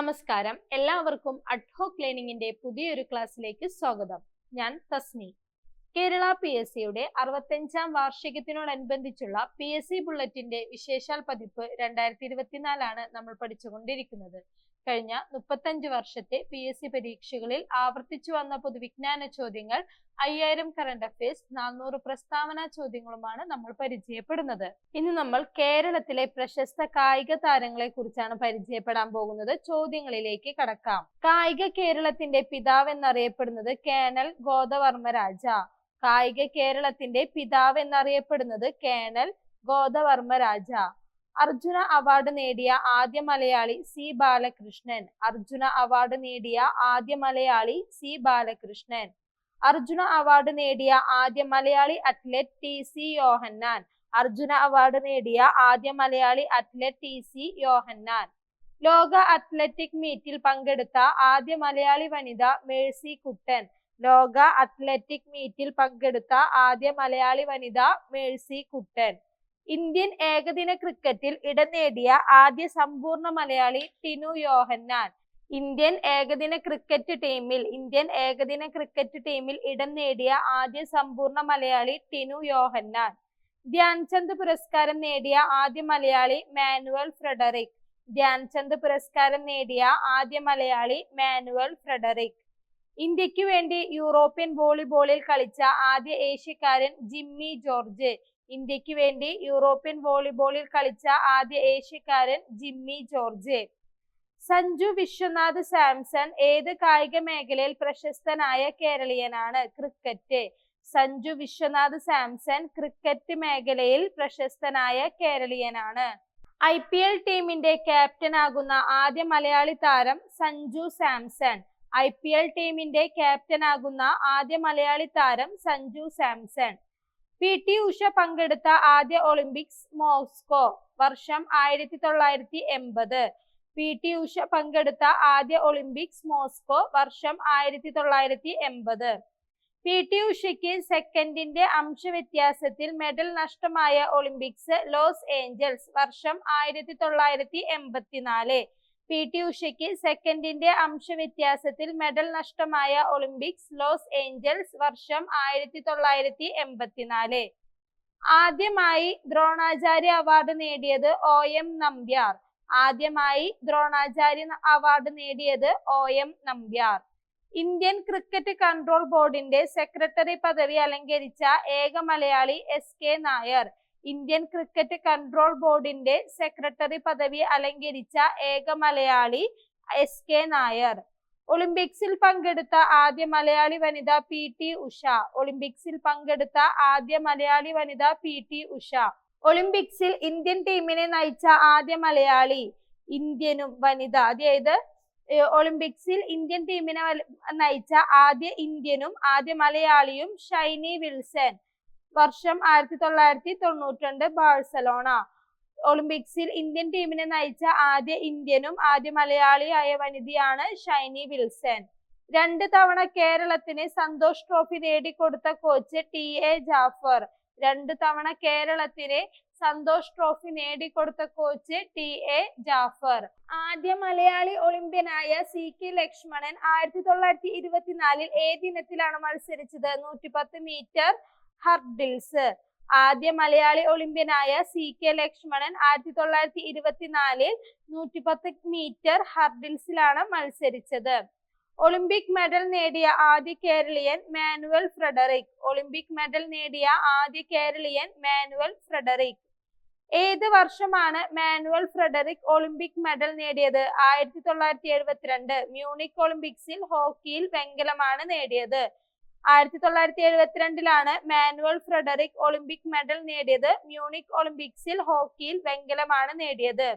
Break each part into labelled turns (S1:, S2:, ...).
S1: നമസ്കാരം. എല്ലാവർക്കും അഡ്ഹോ ക്ലീനിങ്ങിന്റെ പുതിയൊരു ക്ലാസ്സിലേക്ക് സ്വാഗതം. ഞാൻ തസ്നി. കേരള പി എസ് സിയുടെ അറുപത്തഞ്ചാം വാർഷികത്തിനോടനുബന്ധിച്ചുള്ള പി എസ് സി ബുള്ളറ്റിന്റെ വിശേഷാൽ പതിപ്പ് രണ്ടായിരത്തി ഇരുപത്തിനാലാണ് നമ്മൾ പഠിച്ചുകൊണ്ടിരിക്കുന്നത്. കഴിഞ്ഞ മുപ്പത്തഞ്ച് വർഷത്തെ പി എസ് സി പരീക്ഷകളിൽ ആവർത്തിച്ചു വന്ന പൊതുവിജ്ഞാന ചോദ്യങ്ങൾ അയ്യായിരം കറണ്ട് അഫയേഴ്സ് നാനൂറ് പ്രസ്താവന ചോദ്യങ്ങളുമാണ് നമ്മൾ പരിചയപ്പെടുന്നത്. ഇന്ന് നമ്മൾ കേരളത്തിലെ പ്രശസ്ത കായിക താരങ്ങളെ കുറിച്ചാണ് പരിചയപ്പെടാൻ പോകുന്നത്. ചോദ്യങ്ങളിലേക്ക് കടക്കാം. കായിക കേരളത്തിന്റെ പിതാവ് എന്നറിയപ്പെടുന്നത് കേണൽ ഗോദവർമ്മ രാജ. കായിക കേരളത്തിന്റെ പിതാവ് എന്നറിയപ്പെടുന്നത് കേണൽ ഗോദവർമ്മ രാജ. അർജുന അവാർഡ് നേടിയ ആദ്യ മലയാളി സി ബാലകൃഷ്ണൻ. അർജുന അവാർഡ് നേടിയ ആദ്യ മലയാളി സി ബാലകൃഷ്ണൻ. അർജുന അവാർഡ് നേടിയ ആദ്യ Malayali athlete T C Yohannan. Arjuna award നേടിയ ആദ്യ Malayali athlete T C Yohannan. ലോക അത്ലറ്റിക് മീറ്റിൽ പങ്കെടുത്ത ആദ്യ മലയാളി വനിത മേഴ്സി കുട്ടൻ. ലോക അത്ലറ്റിക് മീറ്റിൽ പങ്കെടുത്ത ആദ്യ മലയാളി വനിത മേഴ്സി കുട്ടൻ. ഇന്ത്യൻ ഏകദിന ക്രിക്കറ്റിൽ ഇടം നേടിയ ആദ്യ സമ്പൂർണ മലയാളി ടിനു യോഹന്നാൻ. ഇന്ത്യൻ ഏകദിന ക്രിക്കറ്റ് ടീമിൽ ഇന്ത്യൻ ഏകദിന ക്രിക്കറ്റ് ടീമിൽ ഇടം നേടിയ ആദ്യ സമ്പൂർണ മലയാളി ടിനു യോഹന്നാൻ. ധ്യാൻചന്ദ് പുരസ്കാരം നേടിയ ആദ്യ മലയാളി മാനുവൽ ഫ്രെഡറിക്. ധ്യാൻചന്ദ് പുരസ്കാരം നേടിയ ആദ്യ മലയാളി മാനുവൽ ഫ്രെഡറിക്. ഇന്ത്യയ്ക്ക് വേണ്ടി യൂറോപ്യൻ വോളിബോളിൽ കളിച്ച ആദ്യ ഏഷ്യക്കാരൻ ജിമ്മി ജോർജ്. ഇന്ത്യയ്ക്ക് വേണ്ടി യൂറോപ്യൻ വോളിബോളിൽ കളിച്ച ആദ്യ ഏഷ്യക്കാരൻ ജിമ്മി ജോർജ്. സഞ്ജു വിശ്വനാഥ് സാംസൺ ഏത് കായിക മേഖലയിൽ പ്രശസ്തനായ കേരളീയനാണ്? ക്രിക്കറ്റ്. സഞ്ജു വിശ്വനാഥ് സാംസൺ ക്രിക്കറ്റ് മേഖലയിൽ പ്രശസ്തനായ കേരളീയനാണ്. ഐ പി എൽ ടീമിന്റെ ക്യാപ്റ്റൻ ആകുന്ന ആദ്യ മലയാളി താരം Sanju Samson. I P L ടീമിന്റെ ക്യാപ്റ്റൻ ആകുന്ന ആദ്യ മലയാളി താരം സഞ്ജു സാംസൺ. പി. ടി. ഉഷ പങ്കെടുത്ത ആദ്യ ഒളിമ്പിക്സ് മോസ്കോ വർഷം ആയിരത്തി തൊള്ളായിരത്തി എൺപത് പി. ടി. ഉഷ പങ്കെടുത്ത ആദ്യ ഒളിമ്പിക്സ് മോസ്കോ വർഷം ആയിരത്തി തൊള്ളായിരത്തി എൺപത് പി. ടി. ഉഷയ്ക്ക് സെക്കൻഡിന്റെ അംശവ്യത്യാസത്തിൽ മെഡൽ നഷ്ടമായ ഒളിമ്പിക്സ് ലോസ് ഏഞ്ചൽസ് വർഷം ആയിരത്തി തൊള്ളായിരത്തി എൺപത്തിനാല് പി ടി ഉഷയ്ക്ക് സെക്കൻഡിന്റെ അംശവ്യത്യാസത്തിൽ മെഡൽ നഷ്ടമായ ഒളിമ്പിക്സ് ലോസ് ഏഞ്ചൽസ് വർഷം ആയിരത്തി തൊള്ളായിരത്തി എൺപത്തിനാല്. ആദ്യമായി ദ്രോണാചാര്യ അവാർഡ് നേടിയത് ഒ എം നമ്പ്യാർ. ആദ്യമായി ദ്രോണാചാര്യ അവാർഡ് നേടിയത് O M Nambiar. Indian cricket control ബോർഡിന്റെ സെക്രട്ടറി പദവി അലങ്കരിച്ച ഏക Malayali S K Nair. Indian cricket control ബോർഡിന്റെ സെക്രട്ടറി പദവി അലങ്കരിച്ച ഏക മലയാളി എസ് കെ നായർ. ഒളിമ്പിക്സിൽ പങ്കെടുത്ത ആദ്യ മലയാളി വനിത പി ടി ഉഷ. ഒളിമ്പിക്സിൽ പങ്കെടുത്ത ആദ്യ മലയാളി വനിത പി ടി ഉഷ. ഒളിമ്പിക്സിൽ ഇന്ത്യൻ ടീമിനെ നയിച്ച ആദ്യ മലയാളി ഇന്ത്യനും വനിത അതായത് ഒളിമ്പിക്സിൽ ഇന്ത്യൻ ടീമിനെ നയിച്ച ആദ്യ ഇന്ത്യനും ആദ്യ മലയാളിയും ഷൈനി വിൽസൺ. വർഷം ആയിരത്തി തൊള്ളായിരത്തി തൊണ്ണൂറ്റി ബാഴ്സലോണ. ഒളിമ്പിക്സിൽ ഇന്ത്യൻ ടീമിനെ നയിച്ച ആദ്യ ഇന്ത്യനും ആദ്യ മലയാളിയായ വനിതയാണ് ഷൈനി വിൽസൺ. രണ്ട് തവണ കേരളത്തിന് സന്തോഷ് ട്രോഫി നേടിക്കൊടുത്ത കോച്ച് ടി എ ജാഫർ. രണ്ട് തവണ കേരളത്തിന് സന്തോഷ് ട്രോഫി നേടിക്കൊടുത്ത കോച്ച് ടി എ ജാഫർ. ആദ്യ മലയാളി ഒളിമ്പ്യനായ സി കെ ലക്ഷ്മണൻ ആയിരത്തി തൊള്ളായിരത്തി ഇരുപത്തിനാലിൽ ഏതിനത്തിലാണ് മത്സരിച്ചത്? നൂറ്റിപ്പത്ത് മീറ്റർ ഹർഡിൽസ്. ആദ്യ മലയാളി ഒളിമ്പ്യനായ സി കെ ലക്ഷ്മണൻ ആയിരത്തി തൊള്ളായിരത്തി ഇരുപത്തിനാലിൽ നൂറ്റിപ്പത്ത് മീറ്റർ ഹർഡിൽസിലാണ് മത്സരിച്ചത്. ഒളിമ്പിക് മെഡൽ നേടിയ ആദ്യ കേരളീയൻ മാനുവൽ ഫ്രെഡറിക്. ഒളിമ്പിക് മെഡൽ നേടിയ ആദ്യ കേരളീയൻ മാനുവൽ ഫ്രെഡറിക്. ഏത് വർഷമാണ് മാനുവൽ ഫ്രെഡറിക് ഒളിമ്പിക് മെഡൽ നേടിയത്? ആയിരത്തി തൊള്ളായിരത്തി എഴുപത്തിരണ്ട് മ്യൂണിക് ഒളിമ്പിക്സിൽ ഹോക്കിയിൽ വെങ്കലമാണ് നേടിയത്. ആയിരത്തി തൊള്ളായിരത്തി എഴുപത്തിരണ്ടിലാണ് മാനുവൽ ഫ്രെഡറിക് ഒളിമ്പിക് മെഡൽ നേടിയത്. മ്യൂണിക് ഒളിമ്പിക്സിൽ ഹോക്കിയിൽ വെങ്കലമാണ് നേടിയത്.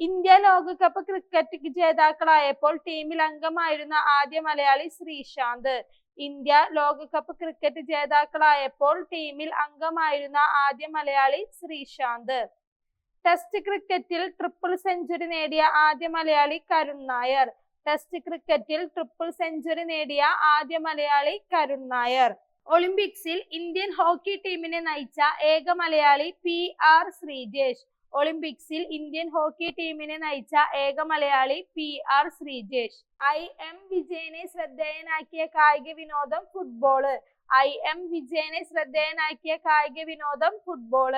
S1: ഇന്ത്യ ലോകകപ്പ് ക്രിക്കറ്റ് ജേതാക്കളായപ്പോൾ ടീമിൽ അംഗമായിരുന്ന ആദ്യ മലയാളി ശ്രീശാന്ത്. ഇന്ത്യ ലോകകപ്പ് ക്രിക്കറ്റ് ജേതാക്കളായപ്പോൾ ടീമിൽ അംഗമായിരുന്ന ആദ്യ മലയാളി ശ്രീശാന്ത്. ടെസ്റ്റ് ക്രിക്കറ്റിൽ ട്രിപ്പിൾ സെഞ്ചുറി നേടിയ ആദ്യ മലയാളി കരുൺ നായർ. ടെസ്റ്റ് ക്രിക്കറ്റിൽ ട്രിപ്പിൾ സെഞ്ചുറി നേടിയ ആദ്യ മലയാളി കരുൺ നായർ. ഒളിമ്പിക്സിൽ ഇന്ത്യൻ ഹോക്കി ടീമിനെ നയിച്ച ഏക മലയാളി പി ആർ ശ്രീജേഷ്. ഒളിമ്പിക്സിൽ ഇന്ത്യൻ ഹോക്കി ടീമിനെ നയിച്ച ഏക Malayali P R Sreejesh. I M വിജയനെ ശ്രദ്ധേയനാക്കിയ കായിക വിനോദം ഫുട്ബോൾ ഐ എം വിജയനെ ശ്രദ്ധേയനാക്കിയ കായിക വിനോദം ഫുട്ബോൾ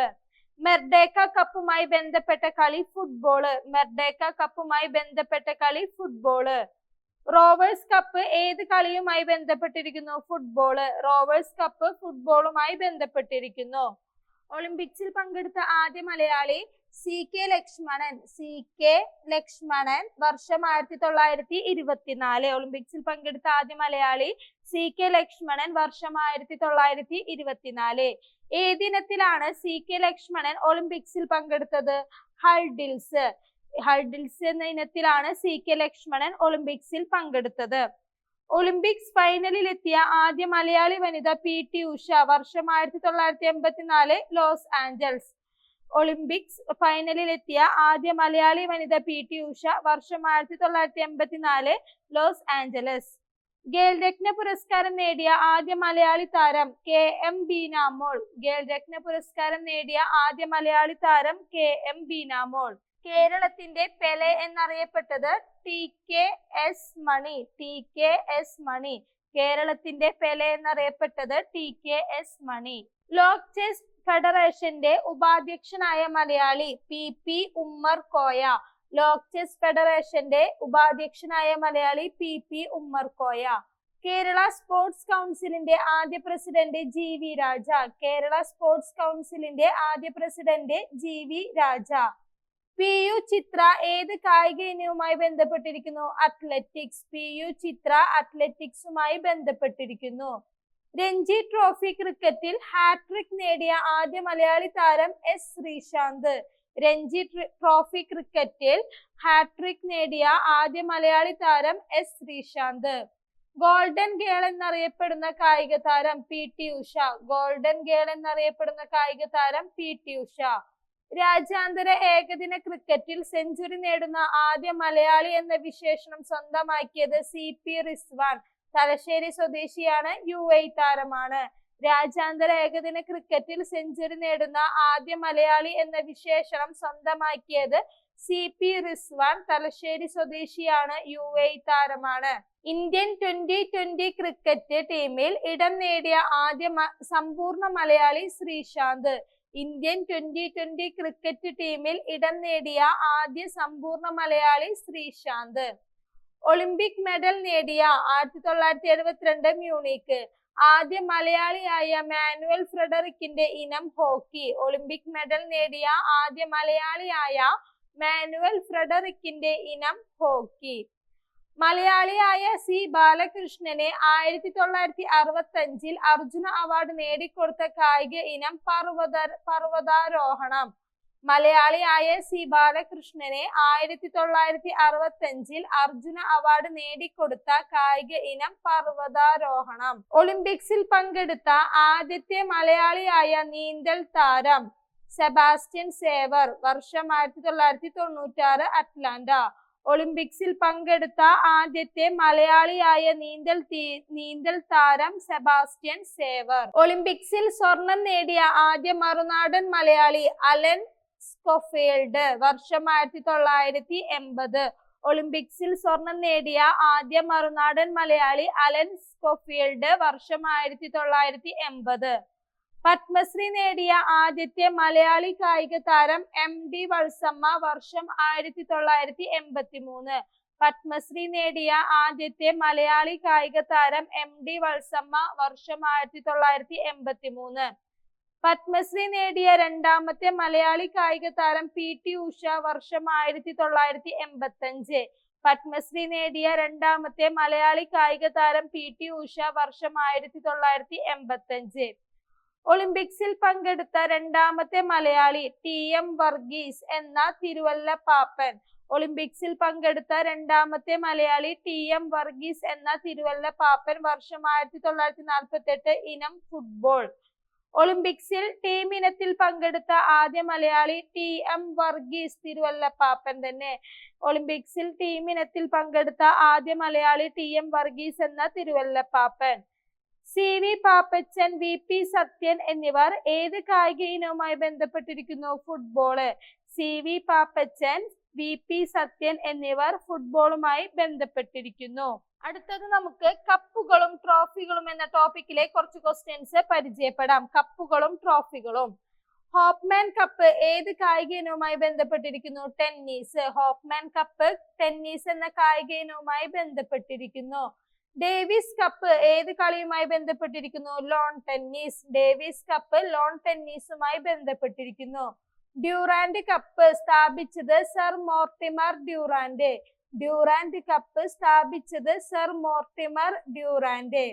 S1: മെർഡേക്ക കപ്പുമായി ബന്ധപ്പെട്ട കളി ഫുട്ബോൾ മെർഡേക്ക കപ്പുമായി ബന്ധപ്പെട്ട കളി ഫുട്ബോൾ റോവേഴ്സ് കപ്പ് ഏത് കളിയുമായി ബന്ധപ്പെട്ടിരിക്കുന്നു? ഫുട്ബോൾ റോവേഴ്സ് കപ്പ് ഫുട്ബോളുമായി ബന്ധപ്പെട്ടിരിക്കുന്നു. ഒളിമ്പിക്സിൽ പങ്കെടുത്ത ആദ്യ Malayali C K Lakshmanan. C K Lakshmanan വർഷം ആയിരത്തി തൊള്ളായിരത്തി ഇരുപത്തിനാല് ഒളിമ്പിക്സിൽ പങ്കെടുത്ത ആദ്യ മലയാളി സി കെ ലക്ഷ്മണൻ വർഷം ആയിരത്തി തൊള്ളായിരത്തി ഇരുപത്തിനാല് ഏതിനത്തിലാണ് സി കെ ലക്ഷ്മണൻ ഒളിമ്പിക്സിൽ പങ്കെടുത്തത്? ഹൾഡിൽസ്. ഹൾഡിൽസ് എന്ന ഇനത്തിലാണ് സി കെ ലക്ഷ്മണൻ ഒളിമ്പിക്സിൽ പങ്കെടുത്തത്. ഒളിമ്പിക്സ് ഫൈനലിൽ എത്തിയ ആദ്യ മലയാളി വനിത പി ടി ഉഷ വർഷം ആയിരത്തി തൊള്ളായിരത്തി എൺപത്തിനാല് ലോസ് ആഞ്ചൽസ്. ഒളിമ്പിക്സ് ഫൈനലിൽ എത്തിയ ആദ്യ മലയാളി വനിത പി ടി ഉഷ വർഷം ആയിരത്തി തൊള്ളായിരത്തി എൺപത്തിനാല് ലോസ് ആഞ്ചലസ്. ഖേൽ രത്ന പുരസ്കാരം നേടിയ ആദ്യ മലയാളി താരം കെ എം ബീനാമോൾ. ഖേൽ രത്ന പുരസ്കാരം നേടിയ ആദ്യ മലയാളി താരം കെ എം ബീനാമോൾ. കേരളത്തിന്റെ Pele എന്നറിയപ്പെട്ടത് T K S Mani T K S Mani. കേരളത്തിന്റെ പെലെ എന്നറിയപ്പെട്ടത് ടി കെ എസ് മണി. ലോക് ചെസ് ഫെഡറേഷന്റെ ഉപാധ്യക്ഷനായ മലയാളി പി പി ഉമ്മർ കോയ. ലോക് ചെസ് ഫെഡറേഷന്റെ ഉപാധ്യക്ഷനായ Malayali P P Ummer Koya Kerala sports കൗൺസിലിന്റെ ആദ്യ president G V Raja. Kerala sports കൗൺസിലിന്റെ ആദ്യ president G V Raja. P U Chitra ഏത് കായിക ഇനവുമായി ബന്ധപ്പെട്ടിരിക്കുന്നു? അത്ലറ്റിക്സ്. പി യു ചിത്ര അത്ലറ്റിക്സുമായി ബന്ധപ്പെട്ടിരിക്കുന്നു. രഞ്ജി ട്രോഫി ക്രിക്കറ്റിൽ ഹാട്രിക് നേടിയ ആദ്യ മലയാളി താരം എസ് ശ്രീശാന്ത്. രഞ്ജി ട്രോഫി ക്രിക്കറ്റിൽ ഹാട്രിക് നേടിയ ആദ്യ മലയാളി താരം എസ് ശ്രീശാന്ത്. ഗോൾഡൻ ഗേൾ എന്നറിയപ്പെടുന്ന കായിക താരം P T Usha. Golden girl എന്നറിയപ്പെടുന്ന കായിക താരം പി ടി ഉഷ. രാജ്യാന്തര ഏകദിന ക്രിക്കറ്റിൽ സെഞ്ചുറി നേടുന്ന ആദ്യ മലയാളി എന്ന വിശേഷണം സ്വന്തമാക്കിയത് സി പി റിസ്വാൻ. തലശ്ശേരി സ്വദേശിയാണ് യു എ താരമാണ്. രാജ്യാന്തര ഏകദിന ക്രിക്കറ്റിൽ സെഞ്ചുറി നേടുന്ന ആദ്യ മലയാളി എന്ന വിശേഷണം സ്വന്തമാക്കിയത് സി പി റിസ്വാൻ തലശ്ശേരി സ്വദേശിയാണ് യു എ താരമാണ്. ഇന്ത്യൻ ട്വന്റി ട്വന്റി ക്രിക്കറ്റ് ടീമിൽ ഇടം നേടിയ ആദ്യ സമ്പൂർണ Malayali Sreesanth. Indian twenty twenty cricket ടീമിൽ ഇടം നേടിയ ആദ്യ സമ്പൂർണ മലയാളി ശ്രീശാന്ത്. ഒളിമ്പിക് മെഡൽ നേടിയ ആയിരത്തി തൊള്ളായിരത്തി എഴുപത്തിരണ്ട് മ്യൂണിക്ക്. ആദ്യ മലയാളിയായ മാനുവൽ ഫ്രെഡറിക്കിന്റെ ഇനം ഹോക്കി. ഒളിമ്പിക് മെഡൽ നേടിയ ആദ്യ മലയാളിയായ മാനുവൽ ഫ്രെഡറിക്കിന്റെ ഇനം ഹോക്കി. മലയാളിയായ സി ബാലകൃഷ്ണനെ ആയിരത്തി തൊള്ളായിരത്തി അറുപത്തി അഞ്ചിൽ അർജുന അവാർഡ് നേടിക്കൊടുത്ത കായിക ഇനം പർവത പർവതാരോഹണം. മലയാളിയായ സി ബാലകൃഷ്ണനെ ആയിരത്തി തൊള്ളായിരത്തി അറുപത്തി അഞ്ചിൽ അർജുന അവാർഡ് നേടിക്കൊടുത്ത കായിക ഇനം പർവതാരോഹണം. ഒളിമ്പിക്സിൽ പങ്കെടുത്ത ആദ്യത്തെ മലയാളിയായ നീന്തൽ താരം സെബാസ്റ്റ്യൻ സേവർ വർഷം ആയിരത്തി തൊള്ളായിരത്തി തൊണ്ണൂറ്റാറ് അറ്റ്ലാന്റ. ഒളിമ്പിക്സിൽ പങ്കെടുത്ത ആദ്യത്തെ മലയാളിയായ നീന്തൽ നീന്തൽ താരം സെബാസ്റ്റ്യൻ സേവർ. ഒളിമ്പിക്സിൽ സ്വർണം നേടിയ ആദ്യ മറുനാടൻ മലയാളി അലൻ സ്കോഫീൽഡ് വർഷം ആയിരത്തി തൊള്ളായിരത്തി എൺപത് ഒളിമ്പിക്സിൽ സ്വർണം നേടിയ ആദ്യ മറുനാടൻ മലയാളി അലൻ സ്കോഫീൽഡ് വർഷം ആയിരത്തി തൊള്ളായിരത്തി എൺപത് പത്മശ്രീ നേടിയ ആദ്യത്തെ മലയാളി കായിക താരം എം ഡി വത്സമ്മ വർഷം ആയിരത്തി തൊള്ളായിരത്തി എൺപത്തി മൂന്ന് പത്മശ്രീ നേടിയ ആദ്യത്തെ മലയാളി കായിക താരം എം ഡി വത്സമ്മ വർഷം ആയിരത്തി തൊള്ളായിരത്തി എൺപത്തി മൂന്ന് പത്മശ്രീ നേടിയ രണ്ടാമത്തെ മലയാളി കായിക താരം പി ടി ഉഷ വർഷം ആയിരത്തി തൊള്ളായിരത്തി എൺപത്തി അഞ്ച് പത്മശ്രീ നേടിയ രണ്ടാമത്തെ മലയാളി കായിക താരം പി ടി ഉഷ വർഷം ആയിരത്തി തൊള്ളായിരത്തി എൺപത്തി അഞ്ച് ഒളിമ്പിക്സിൽ പങ്കെടുത്ത രണ്ടാമത്തെ മലയാളി ടി എം വർഗീസ് എന്ന തിരുവല്ല പാപ്പൻ. ഒളിമ്പിക്സിൽ പങ്കെടുത്ത രണ്ടാമത്തെ മലയാളി ടി എം വർഗീസ് എന്ന തിരുവല്ല പാപ്പൻ വർഷം ആയിരത്തി തൊള്ളായിരത്തി നാൽപ്പത്തി എട്ട് ഇനം ഫുട്ബോൾ. ഒളിമ്പിക്സിൽ ടീം ഇനത്തിൽ പങ്കെടുത്ത ആദ്യ മലയാളി ടി എം വർഗീസ് തിരുവല്ല പാപ്പൻ തന്നെ. ഒളിമ്പിക്സിൽ ടീം ഇനത്തിൽ പങ്കെടുത്ത ആദ്യ മലയാളി ടി എം വർഗീസ് എന്ന Thiruvalla Pappan C V Pappachan V P Sathyan എന്നിവർ ഏത് കായിക ഇനവുമായി ബന്ധപ്പെട്ടിരിക്കുന്നു? Football C V Pappachan V P Sathyan എന്നിവർ ഫുട്ബോളുമായി ബന്ധപ്പെട്ടിരിക്കുന്നു. അടുത്തത് നമുക്ക് കപ്പുകളും ട്രോഫികളും എന്ന ടോപ്പിക്കിലെ കുറച്ച് ക്വസ്റ്റ്യൻസ് പരിചയപ്പെടാം. കപ്പുകളും ട്രോഫികളും. ഹോപ്മാൻ കപ്പ് ഏത് കായിക ഇനവുമായി ബന്ധപ്പെട്ടിരിക്കുന്നു? ടെന്നീസ്. ഹോപ്മാൻ കപ്പ് ടെന്നീസ് എന്ന കായിക ഇനവുമായി ബന്ധപ്പെട്ടിരിക്കുന്നു. ഡേവിസ് കപ്പ് ഏത് കളിയുമായി ബന്ധപ്പെട്ടിരിക്കുന്നു? Lawn tennis Davis cup lawn ടെന്നീസുമായി ബന്ധപ്പെട്ടിരിക്കുന്നു. ഡ്യൂറാൻഡ് കപ്പ് സ്ഥാപിച്ചത് sir Mortimer Durand Durand cup സ്ഥാപിച്ചത് sir Mortimer Durand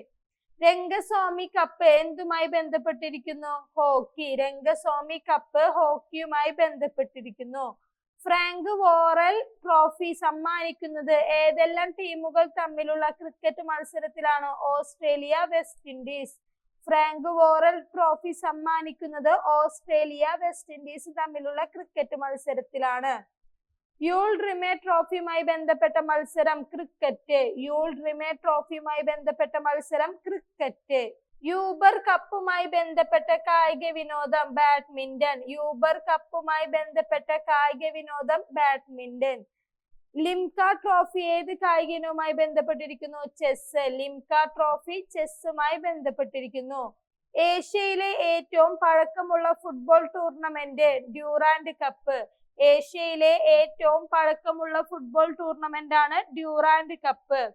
S1: Rangaswamy cup എന്തുമായി ബന്ധപ്പെട്ടിരിക്കുന്നു? ഹോക്കി. രംഗസ്വാമി കപ്പ് ഹോക്കിയുമായി ബന്ധപ്പെട്ടിരിക്കുന്നു. ഫ്രാങ്ക് വോറൽ ട്രോഫി സമ്മാനിക്കുന്നത് ഏതെല്ലാം ടീമുകൾ തമ്മിലുള്ള cricket മത്സരത്തിലാണ്? Australia West Indies. Frank Worrell trophy സമ്മാനിക്കുന്നത് ഓസ്ട്രേലിയ വെസ്റ്റ് ഇൻഡീസ് തമ്മിലുള്ള ക്രിക്കറ്റ് മത്സരത്തിലാണ്. യൂൾ ട്രോഫിയുമായി ബന്ധപ്പെട്ട മത്സരം ക്രിക്കറ്റ്. യൂൾ റിമേ ട്രോഫിയുമായി ബന്ധപ്പെട്ട മത്സരം ക്രിക്കറ്റ്. യൂബർ കപ്പുമായി ബന്ധപ്പെട്ട കായിക വിനോദം ബാഡ്മിന്റൺ. യൂബർ കപ്പുമായി ബന്ധപ്പെട്ട കായിക വിനോദം ബാഡ്മിന്റൺ. ലിംക ട്രോഫി ഏത് കായിക ഇനവുമായി ബന്ധപ്പെട്ടിരിക്കുന്നു? ചെസ് ലിംക ട്രോഫി ചെസ്സുമായി ബന്ധപ്പെട്ടിരിക്കുന്നു. ഏഷ്യയിലെ ഏറ്റവും പഴക്കമുള്ള ഫുട്ബോൾ ടൂർണമെന്റ് ഡ്യൂറാൻഡ് കപ്പ് ഏഷ്യയിലെ ഏറ്റവും പഴക്കമുള്ള ഫുട്ബോൾ ടൂർണമെന്റ് ആണ് Durand cup.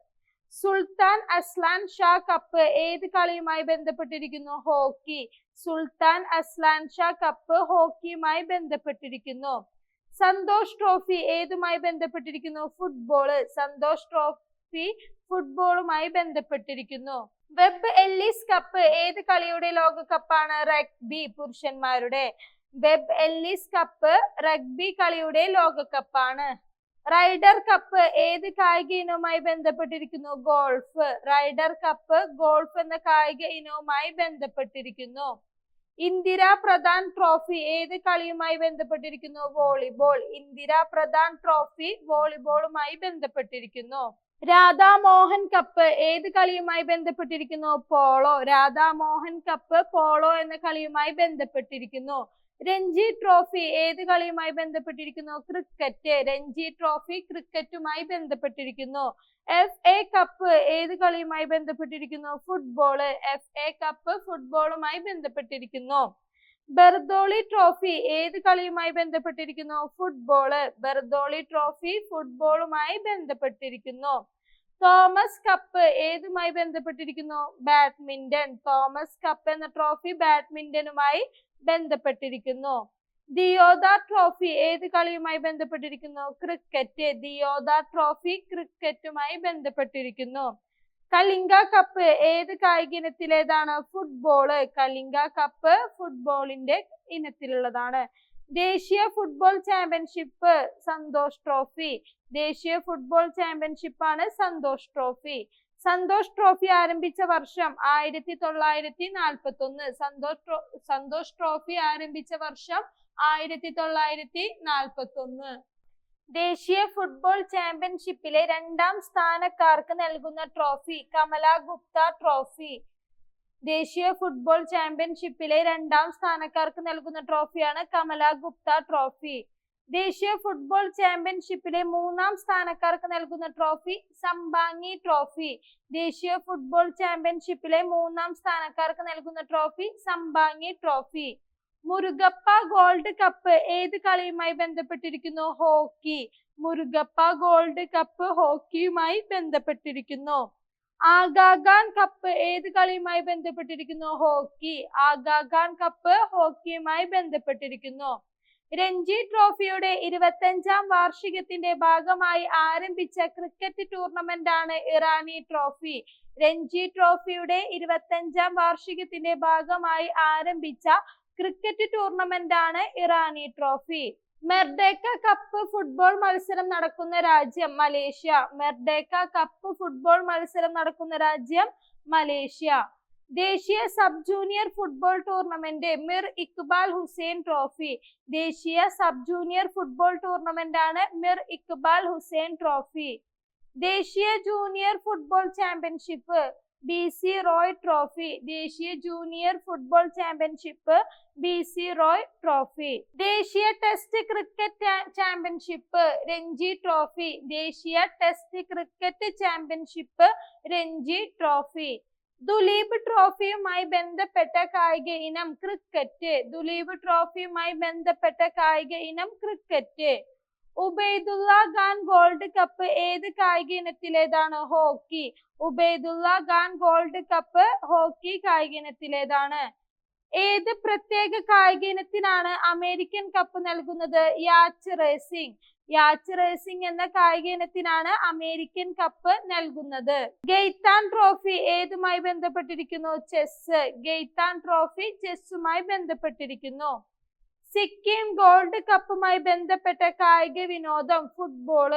S1: Sultan Azlan Shah cup ഏത് കളിയുമായി ബന്ധപ്പെട്ടിരിക്കുന്നു? Hockey. Sultan Azlan Shah cup ഹോക്കിയുമായി ബന്ധപ്പെട്ടിരിക്കുന്നു. സന്തോഷ് ട്രോഫി ഏതുമായി ബന്ധപ്പെട്ടിരിക്കുന്നു? ഫുട്ബോൾ സന്തോഷ് ട്രോഫി ഫുട്ബോളുമായി ബന്ധപ്പെട്ടിരിക്കുന്നു. വെബ് എല്ലിസ് കപ്പ് ഏത് കളിയുടെ ലോകകപ്പാണ്? റഗ്ബി പുരുഷന്മാരുടെ. വെബ് എല്ലിസ് കപ്പ് റഗ്ബി കളിയുടെ ലോകകപ്പാണ്. റൈഡർ കപ്പ് ഏത് കായിക ഇനവുമായി ബന്ധപ്പെട്ടിരിക്കുന്നു? ഗോൾഫ്. റൈഡർ കപ്പ് ഗോൾഫ് എന്ന കായിക ഇനവുമായി ബന്ധപ്പെട്ടിരിക്കുന്നു. ഇന്ദിര പ്രധാൻ ട്രോഫി ഏത് കളിയുമായി ബന്ധപ്പെട്ടിരിക്കുന്നു? വോളിബോൾ. ഇന്ദിര പ്രധാൻ ട്രോഫി വോളിബോളുമായി ബന്ധപ്പെട്ടിരിക്കുന്നു. രാധാമോഹൻ കപ്പ് ഏത് കളിയുമായി ബന്ധപ്പെട്ടിരിക്കുന്നു? പോളോ. രാധാമോഹൻ കപ്പ് പോളോ എന്ന കളിയുമായി ബന്ധപ്പെട്ടിരിക്കുന്നു. രഞ്ജി ട്രോഫി ഏത് കളിയുമായി ബന്ധപ്പെട്ടിരിക്കുന്നു? ക്രിക്കറ്റ്. രഞ്ജി ട്രോഫി ക്രിക്കറ്റുമായി ബന്ധപ്പെട്ടിരിക്കുന്നു. എഫ് എ കപ്പ് ഏത് കളിയുമായി ബന്ധപ്പെട്ടിരിക്കുന്നു? ഫുട്ബോൾ എഫ് എ കപ്പ് ഫുട്ബോളുമായി ബന്ധപ്പെട്ടിരിക്കുന്നു. ബർദോളി ട്രോഫി ഏത് കളിയുമായി ബന്ധപ്പെട്ടിരിക്കുന്നു? ഫുട്ബോൾ ബെർദോളി ട്രോഫി ഫുട്ബോളുമായി ബന്ധപ്പെട്ടിരിക്കുന്നു. തോമസ് കപ്പ് ഏതുമായി ബന്ധപ്പെട്ടിരിക്കുന്നു? ബാഡ്മിന്റൺ തോമസ് കപ്പ് എന്ന ട്രോഫി ബാഡ്മിന്റനുമായി ബന്ധപ്പെട്ടിരിക്കുന്നു. ദിയോദ ട്രോഫി ഏത് കളിയുമായി ബന്ധപ്പെട്ടിരിക്കുന്നു? ക്രിക്കറ്റ്. ദിയോദ ട്രോഫി ക്രിക്കറ്റുമായി ബന്ധപ്പെട്ടിരിക്കുന്നു. കലിംഗ കപ്പ് ഏത് കായിക ഇനത്തിലേതാണ്? ഫുട്ബോൾ കലിംഗ കപ്പ് ഫുട്ബോളിന്റെ ഇനത്തിലുള്ളതാണ്. ദേശീയ ഫുട്ബോൾ ചാമ്പ്യൻഷിപ്പ് സന്തോഷ് ട്രോഫി. ദേശീയ ഫുട്ബോൾ ചാമ്പ്യൻഷിപ്പാണ് സന്തോഷ് ട്രോഫി. സന്തോഷ് ട്രോഫി ആരംഭിച്ച വർഷം ആയിരത്തി തൊള്ളായിരത്തി നാൽപ്പത്തി ഒന്ന് സന്തോഷ് സന്തോഷ് ട്രോഫി ആരംഭിച്ച വർഷം ആയിരത്തി തൊള്ളായിരത്തി നാൽപ്പത്തി ഒന്ന് ദേശീയ ഫുട്ബോൾ ചാമ്പ്യൻഷിപ്പിലെ രണ്ടാം സ്ഥാനക്കാർക്ക് നൽകുന്ന ട്രോഫി കമല ഗുപ്ത ട്രോഫി. ദേശീയ ഫുട്ബോൾ ചാമ്പ്യൻഷിപ്പിലെ രണ്ടാം സ്ഥാനക്കാർക്ക് നൽകുന്ന ട്രോഫിയാണ് കമല ഗുപ്ത ട്രോഫി. ദേശീയ ഫുട്ബോൾ ചാമ്പ്യൻഷിപ്പിലെ മൂന്നാം സ്ഥാനക്കാർക്ക് നൽകുന്ന ട്രോഫി സംബാങ്ങി ട്രോഫി ദേശീയ ഫുട്ബോൾ ചാമ്പ്യൻഷിപ്പിലെ മൂന്നാം സ്ഥാനക്കാർക്ക് നൽകുന്ന trophy Sambangi trophy Murugappa gold cup ഏത് കളിയുമായി ബന്ധപ്പെട്ടിരിക്കുന്നു? ഹോക്കി. മുരുകപ്പ ഗോൾഡ് കപ്പ് ഹോക്കിയുമായി ബന്ധപ്പെട്ടിരിക്കുന്നു. ആഗാഖാൻ കപ്പ് ഏത് കളിയുമായി ബന്ധപ്പെട്ടിരിക്കുന്നു? ഹോക്കി. ആഗാഖാൻ കപ്പ് ഹോക്കിയുമായി ബന്ധപ്പെട്ടിരിക്കുന്നു. രഞ്ജി ട്രോഫിയുടെ ഇരുപത്തഞ്ചാം വാർഷികത്തിന്റെ ഭാഗമായി ആരംഭിച്ച ക്രിക്കറ്റ് ടൂർണമെന്റ് ആണ് ഇറാനി ട്രോഫി. രഞ്ജി ട്രോഫിയുടെ ഇരുപത്തഞ്ചാം വാർഷികത്തിന്റെ ഭാഗമായി ആരംഭിച്ച ക്രിക്കറ്റ് ടൂർണമെന്റ് ആണ് Irani trophy. Merdeka cup football മത്സരം നടക്കുന്ന രാജ്യം മലേഷ്യ. മെർഡേക്ക കപ്പ് ഫുട്ബോൾ മത്സരം നടക്കുന്ന രാജ്യം മലേഷ്യ. ദേശീയ sub junior football tournament Mir Iqbal Hussain trophy. ദേശീയ സബ് ജൂനിയർ ഫുട്ബോൾ ടൂർണമെന്റ് ആണ് മിർ ഇക്ബാൽ ഹുസൈൻ ട്രോഫി. ദേശീയ junior football championship B C Roy trophy. ദേശീയ junior football championship B C Roy trophy. ദേശീയ test cricket championship Ranji trophy. ദേശീയ test cricket championship Ranji trophy. Duleep ട്രോഫിയുമായി ബന്ധപ്പെട്ട കായിക ഇനം cricket. Duleep ട്രോഫിയുമായി ബന്ധപ്പെട്ട കായിക ഇനം cricket. Ubaidullah Khan gold cup ഏത് കായിക ഇനത്തിലേതാണ്? Hockey. Obaidullah Khan gold cup hockey കായിക ഇനത്തിലേതാണ്. ഏത് പ്രത്യേക കായിക ഇനത്തിനാണ് അമേരിക്കൻ കപ്പ് നൽകുന്നത്? Yacht racing. യാച്ച് റേസിംഗ് എന്ന കായിക ഇനത്തിനാണ് അമേരിക്കൻ കപ്പ് നൽകുന്നത്. ഗെയ്ത്താൻ ട്രോഫി ഏതുമായി ബന്ധപ്പെട്ടിരിക്കുന്നു? ചെസ് ഗെയ്ത്താൻ ട്രോഫി ചെസ്സുമായി ബന്ധപ്പെട്ടിരിക്കുന്നു. സിക്കിം ഗോൾഡ് കപ്പുമായി ബന്ധപ്പെട്ട കായിക വിനോദം ഫുട്ബോൾ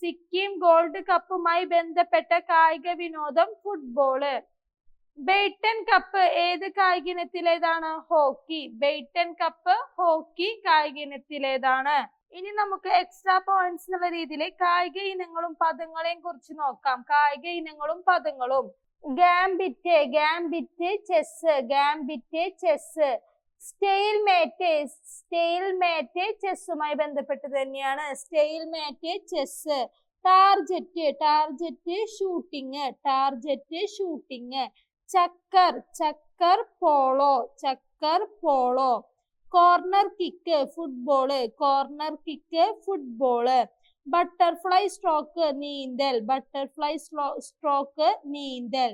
S1: സിക്കിം ഗോൾഡ് കപ്പുമായി ബന്ധപ്പെട്ട കായിക വിനോദം ഫുട്ബോൾ ബെയ്ട്ടൻ കപ്പ് ഏത് കായിക ഇനത്തിലേതാണ്? ഹോക്കി ബെയ്ട്ടൻ കപ്പ് ഹോക്കി കായിക ഇനത്തിലേതാണ്. ഇനി നമുക്ക് എക്സ്ട്രാ പോയിന്റ്സ് എന്നുള്ള രീതിയിൽ കായിക ഇനങ്ങളും പദങ്ങളെയും കുറിച്ച് നോക്കാം. കായിക ഇനങ്ങളും പദങ്ങളും. Gambit gambit chess gambit chess stalemate stalemate ചെസ്സുമായി ബന്ധപ്പെട്ട് തന്നെയാണ്. Stalemate chess target target shooting target shooting chukker chukker polo chukker polo corner kick football corner kick football butterfly stroke നീന്തൽ ബട്ടർഫ്ലൈ സ്ട്രോക്ക് നീന്തൽ.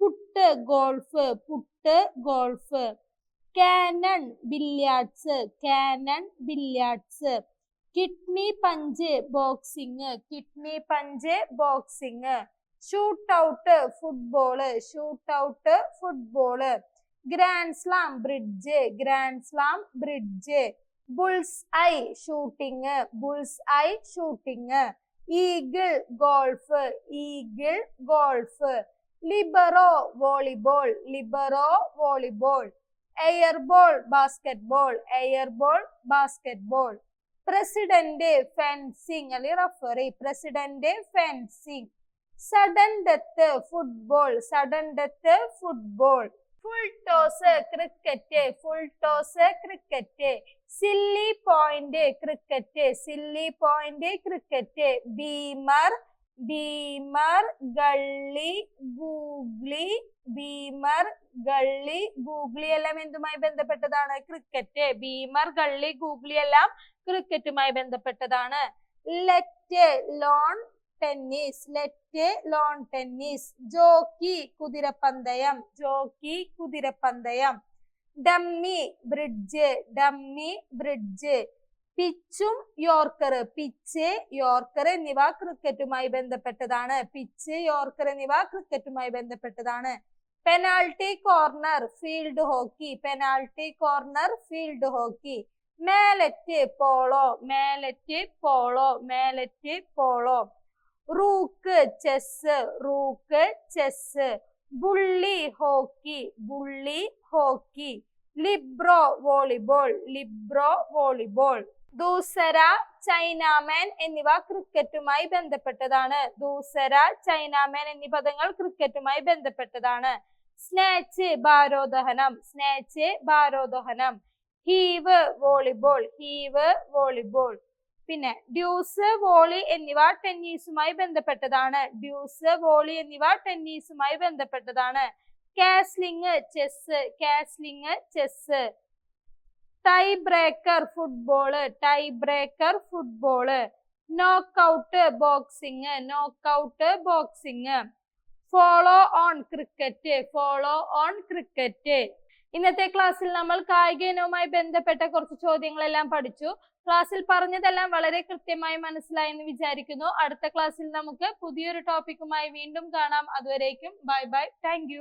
S1: Putt golf putt golf cannon billiards cannon billiards kidney punch boxing kidney punch boxing shootout football shootout football grand slam bridge grand slam bridge bull's eye shooting bull's eye shooting eagle golf eagle golf libero volleyball libero volleyball air ball basketball airball basketball president fencing അല്ലെങ്കിൽ referee president fencing sudden death football sudden death football full toss cricket full toss cricket silly point cricket silly point cricket beamer beamer gully googly beamer gully googly എല്ലാം എന്തുമായി ബന്ധപ്പെട്ടതാണ്? Cricket Beemer gully googly എല്ലാം ക്രിക്കറ്റുമായി ബന്ധപ്പെട്ടതാണ്. Let lawn tennis let lawn tennis jockey കുതിരപ്പന്തയം. Jockey കുതിരപ്പന്തയം. Dummy bridge dummy bridge പിച്ചും yorker pitch yorker എന്നിവ ക്രിക്കറ്റുമായി ബന്ധപ്പെട്ടതാണ്. പിച്ച് യോർക്കർ എന്നിവ ക്രിക്കറ്റുമായി ബന്ധപ്പെട്ടതാണ്. Penalty corner field hockey penalty corner field hockey mallet polo mallet polo mallet polo rook chess rook chess bully hockey bully hockey. Libero volleyball libero volleyball. Doosra chinaman എന്നിവ ക്രിക്കറ്റുമായി ബന്ധപ്പെട്ടതാണ്. Doosra chinaman എന്നീ പദങ്ങൾ ക്രിക്കറ്റുമായി ബന്ധപ്പെട്ടതാണ്. സ്നാച്ച് ഭാരോദഹനം. Snatch ഭാരോദഹനം. Heave volleyball. Heave volleyball. പിന്നെ deuce volley എന്നിവ ടെന്നീസുമായി ബന്ധപ്പെട്ടതാണ്. ഡ്യൂസ് വോളി എന്നിവ ടെന്നീസുമായി ബന്ധപ്പെട്ടതാണ്. Castling chess castling chess tie breaker football tie breaker football knockout boxing knockout boxing follow on cricket follow on cricket ഇന്നത്തെ ക്ലാസ്സിൽ നമ്മൾ കായിക ഇനവുമായി ബന്ധപ്പെട്ട കുറച്ച് ചോദ്യങ്ങളെല്ലാം പഠിച്ചു. ക്ലാസ്സിൽ പറഞ്ഞതെല്ലാം വളരെ കൃത്യമായി മനസ്സിലായെന്ന് വിചാരിക്കുന്നു. അടുത്ത ക്ലാസ്സിൽ നമുക്ക് പുതിയൊരു ടോപ്പിക്കുമായി വീണ്ടും കാണാം. അതുവരേക്കും ബൈ ബൈ. താങ്ക്